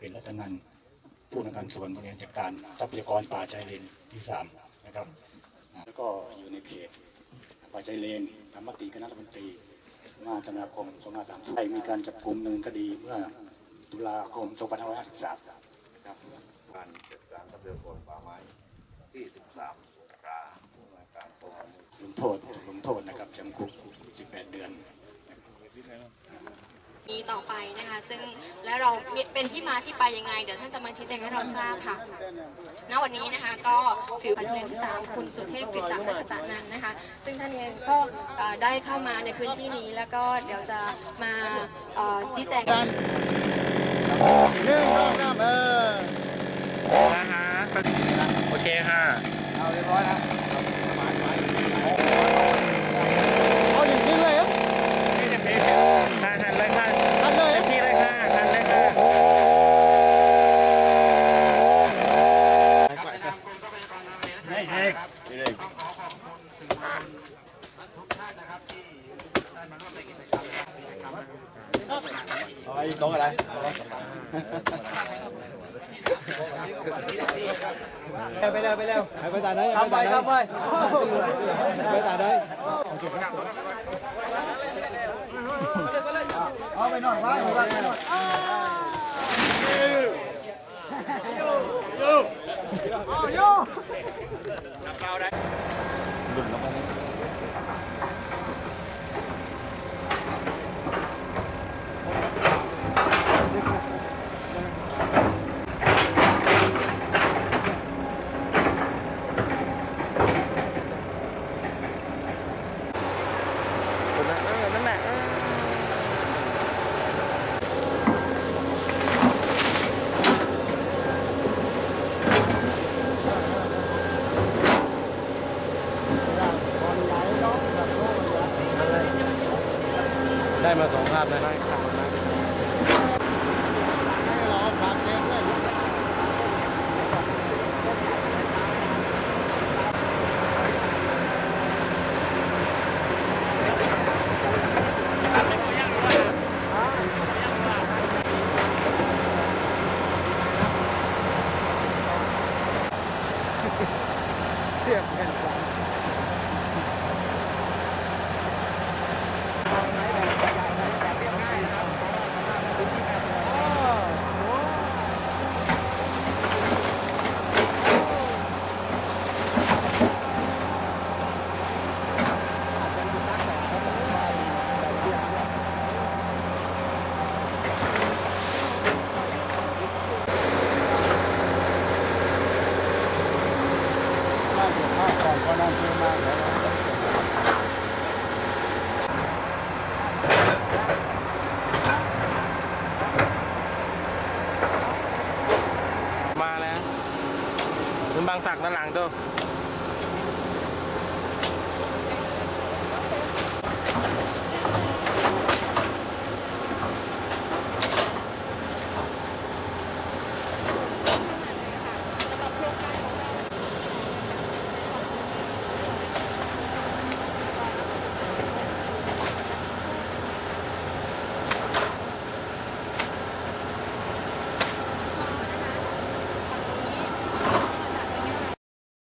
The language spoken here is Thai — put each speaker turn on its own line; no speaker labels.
เป็นรัตนันผู้นวยการส่วนบริหารจัดการทรัพยากรป่าชายเลนที่สามนะครับแล้วก็อยู่ในเขตป่าชายเลนตามมติคณะรัฐมนตรีมาธันวาคม2530ไทยมีการจับกลุ่มดำเนินคดีเมื่อตุลาคม2553นะครับ
การจัดการทรัพยากรป่าไม้ที่13สงขลาผู้ว่าการกรม
ลงโทษลงโทษนะครับจำคุก 18 เดือน
นี้ต่อไปนะคะ ซึ่งและเราเป็นที่มาที่ไปยังไง เดี๋ยวท่านจะมาชี้แจงให้เราทราบค่ะณวันนี้นะคะก็ถือเป็นเดือนที่สามคุณสุเทพกฤตราชตานันนะคะ ซึ่งท่านเองก็ได้เข้ามาในพื้นที่นี้แล้วก็เดี๋ยวจะมาชี้แจง
หนึ่งสองสาเออ
นะฮะโอเคค่ะ
เอาเรียบร้อยนะเอาอย่างนี้เลยเหรอ
ทันทันเลยค่ะ
ทันเลยเหรอ
พี่เลยค่ะทันเลยค่ะ ไม่ใช่
เอาไอ้โต๊ะอะไรไปเร็วไปเร็วไปตาได้ไปตาได้ไปตาได้เอาไปนอนบ้าไปนอน
นั่นแหละ
ได้มาสองภาพนะได้ครับให้รอฟังเองด้วยเทียบกันสอง น่าจะภาพก่อน ก็น่าเชื่